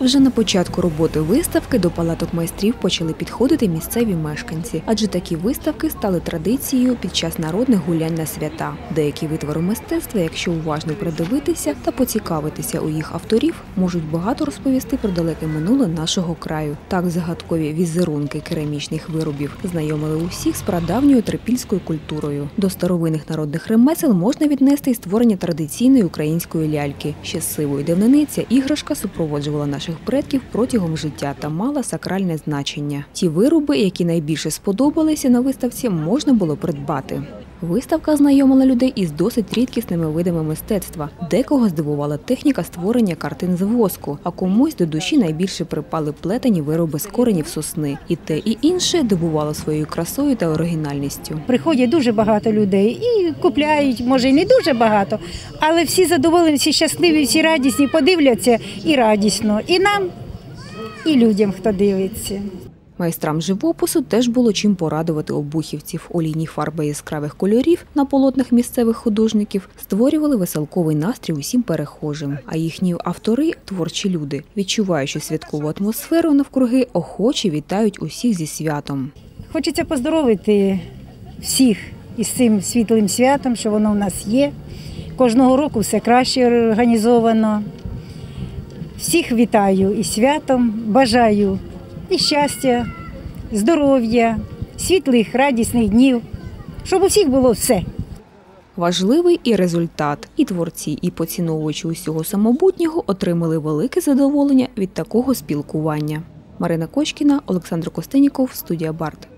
Вже на початку роботи виставки до палаток майстрів почали підходити місцеві мешканці, адже такі виставки стали традицією під час народних гулянь на свята. Деякі витвори мистецтва, якщо уважно придивитися та поцікавитися у їх авторів, можуть багато розповісти про далеке минуле нашого краю. Так загадкові візерунки керамічних виробів знайомили усіх з прадавньою трипільською культурою. До старовинних народних ремесел можна віднести й створення традиційної української ляльки. Ще з іграшка супроводжувала наших предків протягом життя та мала сакральне значення. Ті вироби, які найбільше сподобалися на виставці, можна було придбати. Виставка знайомила людей із досить рідкісними видами мистецтва. Декого здивувала техніка створення картин з воску, а комусь до душі найбільше припали плетені вироби з коренів сосни. І те, і інше дивувало своєю красою та оригінальністю. Приходять дуже багато людей і купляють, може, і не дуже багато, але всі задоволені, всі щасливі, всі радісні, подивляться і радісно. І нам, і людям, хто дивиться. Майстрам живопису теж було чим порадувати обухівців. Олійні фарби яскравих кольорів на полотнах місцевих художників створювали веселковий настрій усім перехожим. А їхні автори творчі люди, відчуваючи святкову атмосферу навкруги, охоче вітають усіх зі святом. Хочеться поздоровити всіх із цим світлим святом, що воно в нас є. Кожного року все краще організовано. Всіх вітаю із святом, бажаю і щастя, здоров'я, світлих, радісних днів, щоб у всіх було все. Важливий і результат. І творці, і поціновувачі усього самобутнього отримали велике задоволення від такого спілкування. Марина Кочкіна, Олександр Костеніков, студія Барт.